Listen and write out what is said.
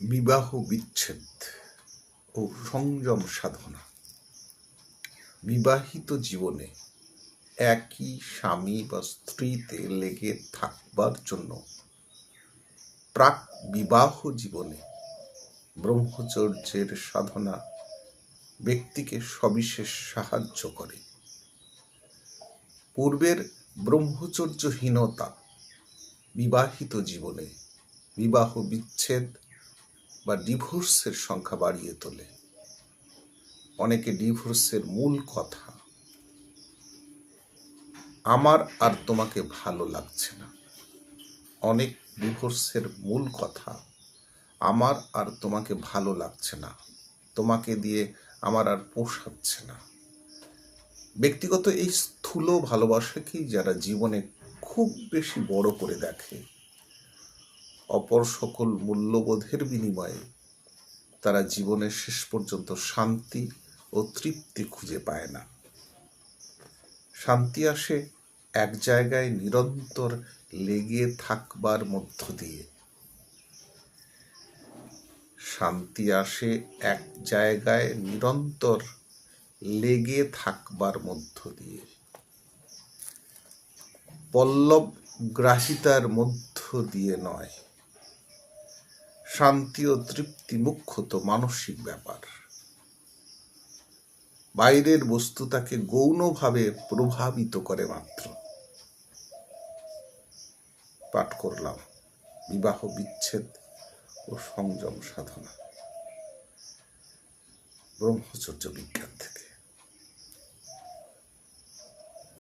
বিবাহ বিচ্ছেদ ও সংযম সাধনা। বিবাহিত জীবনে একই স্বামী বা স্ত্রীতে লেগে থাকবার জন্য প্রাক বিবাহ জীবনে ব্রহ্মচর্যের সাধনা ব্যক্তিকে সবিশেষ সাহায্য করে। পূর্বের ব্রহ্মচর্যহীনতা বিবাহিত জীবনে বিবাহ বিচ্ছেদ বা ডিভোর্সের সংখ্যা বাড়িয়ে তোলে। অনেকে ডিভোর্সের মূল কথা, আমার আর তোমাকে ভালো লাগছে না। অনেক ডিভোর্সের মূল কথা, আমার আর তোমাকে ভালো লাগছে না। তোমাকে দিয়ে আমার আর পোষাচ্ছে না। ব্যক্তিগত এই স্থূল ভালোবাসাকেই যারা জীবনে খুব বেশি বড় করে দেখে অপর সকল মূল্যবোধের বিনিময়ে তারা জীবনের শেষ পর্যন্ত শান্তি ও তৃপ্তি খুঁজে পায় না। শান্তি আসে এক জায়গায় নিরন্তর লেগে থাকবার মধ্য দিয়ে। শান্তি আসে এক জায়গায় নিরন্তর লেগে থাকবার মধ্য দিয়ে। পল্লব গ্রাহিতার মধ্য দিয়ে নয়। শান্তি ও তৃপ্তি মুখ্যত মানসিক ব্যাপার। বাইরের বস্তু তাকে গৌণভাবে প্রভাবিত করে মাত্র। পাঠ করলাম, বিবাহ বিচ্ছেদ ও সংযম সাধনা। ব্রহ্মচর্য বিজ্ঞান থেকে।